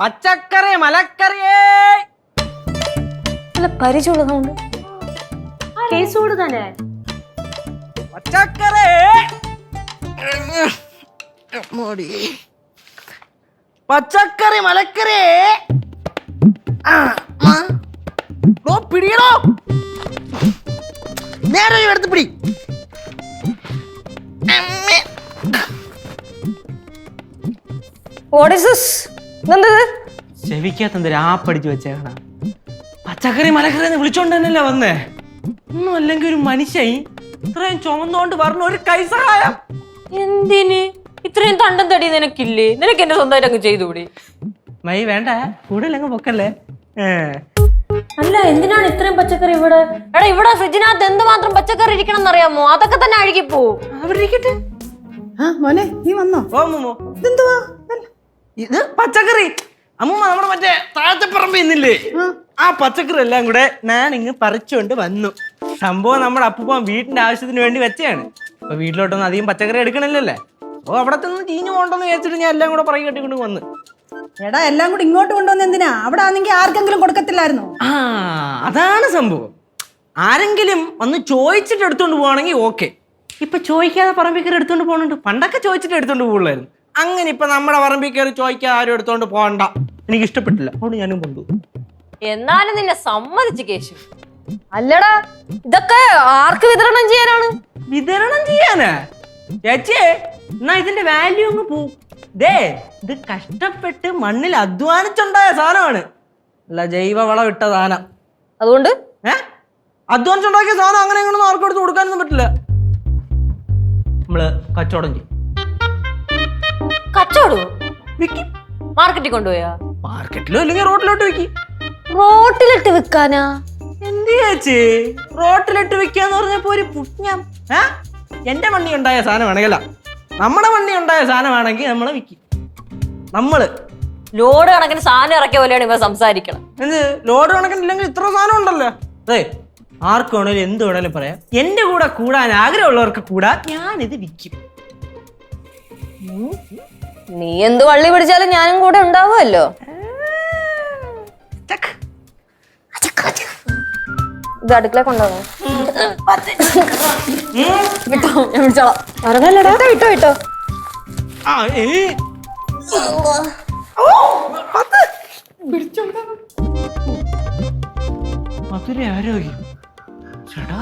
പച്ചക്കറി മലക്കറിയേ നല്ല പരിചയമുള്ളതുകൊണ്ട്. കേസോട് തന്നെ. പച്ചക്കറി. മോടി. പച്ചക്കറി മലക്കറി. ആ, ആ. ഡോ, പിടിയടോ. നേരെ എടുത്ത് പിടി. What വാട്ട് ഇസ് ഇതെന്തത്? ചെവിക്കകത്ത് രാപ്പടിച്ച് വെച്ചേക്കണ പച്ചക്കറി മലക്കറി എന്ന് വിളിച്ചോണ്ട് തന്നെയല്ലേ വന്നേ? ഒന്നും അല്ലെങ്കിൽ ഒരു മനുഷ്യൻ ഇത്രയും ചുമന്നോണ്ട് പറഞ്ഞ ഒരു കൈ സഹായം. എന്തിന്? ഇത്രയും തണ്ടം തടി നിനക്കില്ലേ? നിനക്ക് എന്നെ സ്വന്തമായിട്ട് അങ്ങ് ചെയ്തുകൂടി? മൈ വേണ്ട കൂടുതലങ്ങ് പൊക്കല്ലേ? ഏ. അല്ല എന്തിനാണ് ഇത്രയും പച്ചക്കറി ഇവിടെ? എടാ ഇവിടെ ഫ്രിഡ്ജിനകത്ത് എന്തുമാത്രം പച്ചക്കറി ഇരിക്കണം എന്നറിയാമോ അതൊക്കെ തന്നെ അഴുകിപ്പോ അവിടെ ഇരിക്കട്ടെ. ആ മോനെ നീ വന്നോ? ഓ മോമോ ഇതെന്തുവാ? ഇത് പച്ചക്കറി. അമ്മൂമ്മ നമ്മുടെ മറ്റേ താഴത്തെ പറമ്പ് ഇന്നില്ലേ ആ പച്ചക്കറി എല്ലാം കൂടെ ഞാൻ ഇങ്ങ് പറിച്ചുകൊണ്ട് വന്നു. സംഭവം നമ്മുടെ അപ്പൂപ്പൻ വീട്ടിന്റെ ആവശ്യത്തിന് വേണ്ടി വെച്ചതാണ്. അപ്പൊ വീട്ടിലോട്ടൊന്നും അധികം പച്ചക്കറി എടുക്കണില്ലല്ലേ? ഓ അവിടെ നിന്ന് ചീഞ്ഞു പോകണ്ടെന്ന് വിചാരിച്ചിട്ട് ഞാൻ എല്ലാം കൂടെ പറയും കെട്ടിക്കൊണ്ട് വന്ന്. എടാ എല്ലാം കൂടി ഇങ്ങോട്ട് കൊണ്ടുവന്ന് എന്തിനാ? അവിടെ ആണെങ്കിൽ ആർക്കെങ്കിലും കൊടുക്കത്തില്ലായിരുന്നു? ആ അതാണ് സംഭവം. ആരെങ്കിലും ഒന്ന് ചോദിച്ചിട്ട് എടുത്തോണ്ട് പോവാണെങ്കിൽ ഓക്കെ. ഇപ്പൊ ചോദിക്കാതെ പറമ്പിക്കറി എടുത്തോണ്ട് പോകുന്നുണ്ട് പണ്ടൊക്കെ ചോദിച്ചിട്ട് എടുത്തോണ്ട് പോകുള്ളായിരുന്നു അങ്ങനെ ഇപ്പൊ നമ്മുടെ പറമ്പിൽ കയറി ചോദിക്കാൻ ആരും എടുത്തോണ്ട് പോകണ്ട എനിക്ക് ഇഷ്ടപ്പെട്ടില്ല അതുകൊണ്ട് ഞാനും കൊണ്ടു. എന്നാലും നിന്നെ സമ്മതിച്ചു കേശു. അല്ലടാ ഇതൊക്കെ ആർക്ക് വിതരണം ചെയ്യാനാണ്? വിതരണം ചെയ്യാനാ? ചേച്ചിയെ എന്നാ ഇതിന്റെ വാല്യൂ അങ്ങ് പോവും ദേ ഇത് കഷ്ടപ്പെട്ട് മണ്ണിൽ അധ്വാനിച്ചുണ്ടായ സാധനമാണ്. അല്ല ജൈവവളം ഇട്ട സാധനം. അതുകൊണ്ട്? ഏ? അധ്വാനിച്ചുണ്ടാക്കിയ സാധനം അങ്ങനെ ഇങ്ങനെ ആർക്കും എടുത്ത് കൊടുക്കാനൊന്നും പറ്റില്ല. നമ്മൾ കച്ചവടം ചെയ്യും. കച്ചവടോ വിൽക്കും മാർക്കറ്റിൽ കൊണ്ടുപോയാ? മാർക്കറ്റിലോ അല്ലെങ്കിൽ റോഡിലോട്ട് വിൽക്കും റോട്ടിലിട്ട് വിൽക്കാനാ? എന്ത് ചേച്ചി? റോട്ടിലിട്ട് വിൽക്കാന്ന് പറഞ്ഞപ്പോ ഒരു പുണ്യം. ഏ? എന്റെ വണ്ടി ഉണ്ടായ സാധനമാണെങ്കിൽ നമ്മുടെ വണ്ടി ഉണ്ടായ സാധനമാണെങ്കിൽ നമ്മളെ വിൽക്കും നമ്മൾ. ലോഡ് കണക്കിന് സാധനം ഇറക്കിയ പോലെയാണ് ഇവ സംസാരിക്കണം എന്ത്? ലോഡ് കണക്കിനില്ലെങ്കിൽ ഇത്ര സാധനം ഉണ്ടല്ലോ. അതെ ആർക്ക് വേണേലും എന്ത് വേണേലും പറയാം. എന്റെ കൂടെ കൂടാൻ ആഗ്രഹമുള്ളവർക്ക് കൂടാ ഞാനിത് വിൽക്കും. നീ എന്ത് വള്ളി പിടിച്ചാലും ഞാനും കൂടെ ഉണ്ടാവുമല്ലോ. ഇത് അടുക്കള. പിടിച്ചോണ്ടാ. മധുര ആരോഗ്യം ചേടാ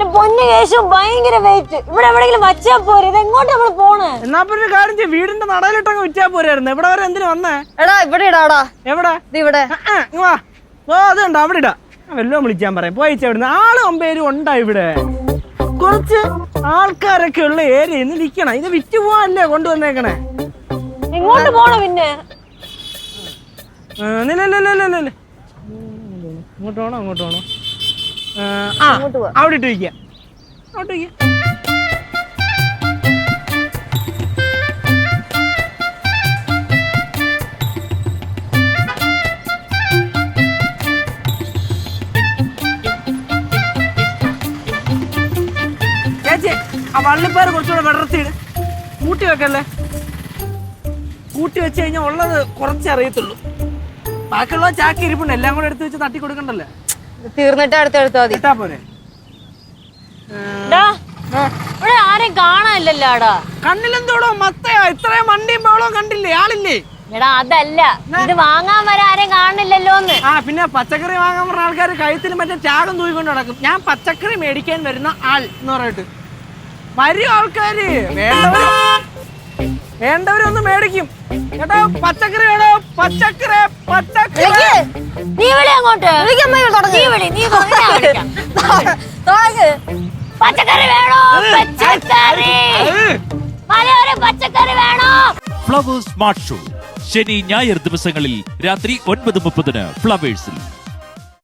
എന്റെ പൊന്നു കേശു ഭയങ്കര വെയിറ്റ് ഇവിടെ എവിടെങ്കിലും വച്ചാ പോരെ? ഇത് എങ്ങോട്ട് നമ്മൾ പോണേ? എന്നാ പിന്നെ ഒരു കാര്യം ചെയ്യ് വീടിന്റെ നടയിലിട്ടങ്ങ് വിറ്റാ പോരായിരുന്നു. ഇവിടെ വരെ എന്തിനു വന്നേ? എടാ ഇവിടെ ഇടാടാ എവിടെ? ഇത് ഇവിടെ. ആ, ആ, ഇങ്ങ് വാ. ഓ അതുണ്ട് അവിടെ ഇടാ. വല്ലതും വിളിക്കാൻ പറയാം. പോയിച്ച ഇവിടുന്ന്. ആളും അമ്പേരും ഉണ്ടാ ഇവിടെ. കുറച്ച് ആൾക്കാരൊക്കെ ഉള്ള ഏരിയ ഇന്ന് നിക്കണം. ഇത് വിറ്റ് പോവാനല്ലേ കൊണ്ടുവന്നേക്കണേ? എങ്ങോട്ട് പോണ പിന്നെ? ആ, നില്ല, നില്ല, നില്ല, നില്ല, നില്ല. ഇങ്ങോട്ട് പോണോ അങ്ങോട്ട് വേണോ ആ, അവിടെ ഇട്ട് വയ്ക്കുക അവിടെ വയ്ക്കാം ചേച്ചി ആ വള്ളിപ്പേര് കുറച്ചുകൂടെ വിടർത്തിയിട് കൂട്ടി വെക്കല്ലേ? കൂട്ടി വെച്ച് കഴിഞ്ഞാൽ ഉള്ളത് കുറച്ചറിയത്തുള്ളൂ ബാക്കിയുള്ള ചാക്കി ഇരിപ്പുണ്ട് എല്ലാം കൂടെ എടുത്ത് വെച്ച് തട്ടി കൊടുക്കണ്ടല്ലേ? തീർന്നിട്ട് അടുത്ത് എടുത്താ മതി. ഇട്ടാ പോരെ. ഡാ, ഇവിടെ ആരെയും കാണാനില്ലല്ലോടാ. കണ്ണിലെന്തോടോ മത്തയോ? ഇത്രയും വണ്ടിയും ബഹളവും കണ്ടില്ലേ? ആളില്ലേ? എടാ അതല്ല. ഇത് വാങ്ങാൻ വരെ ആരെയും കാണില്ലല്ലോന്ന് ആ പിന്നെ പച്ചക്കറി വാങ്ങാൻ പറഞ്ഞ ആൾക്കാർ കഴുത്തിന് മറ്റേ ചാകം തൂയിക്കൊണ്ട് നടക്കും. ഞാൻ പച്ചക്കറി മേടിക്കാൻ വരുന്ന ആൾ എന്ന് പറഞ്ഞിട്ട്. വരും ആൾക്കാര്. വേണ്ടവര്? വേണ്ടവരൊന്ന് മേടിക്കും. കേട്ടോ? പച്ചക്കറി വേണോ പച്ചക്കറി. പച്ചക്കറി നീ വിളി അങ്ങോട്ട്. നീ വിളി നീ. പച്ചക്കറി വേണോ? പച്ചക്കറി. മലയോര പച്ചക്കറി വേണോ? Flowers smart show. ശനി ഞായർ ദിവസങ്ങളിൽ രാത്രി ഒൻപത് മുപ്പതിന് ഫ്ലവേഴ്സിൽ.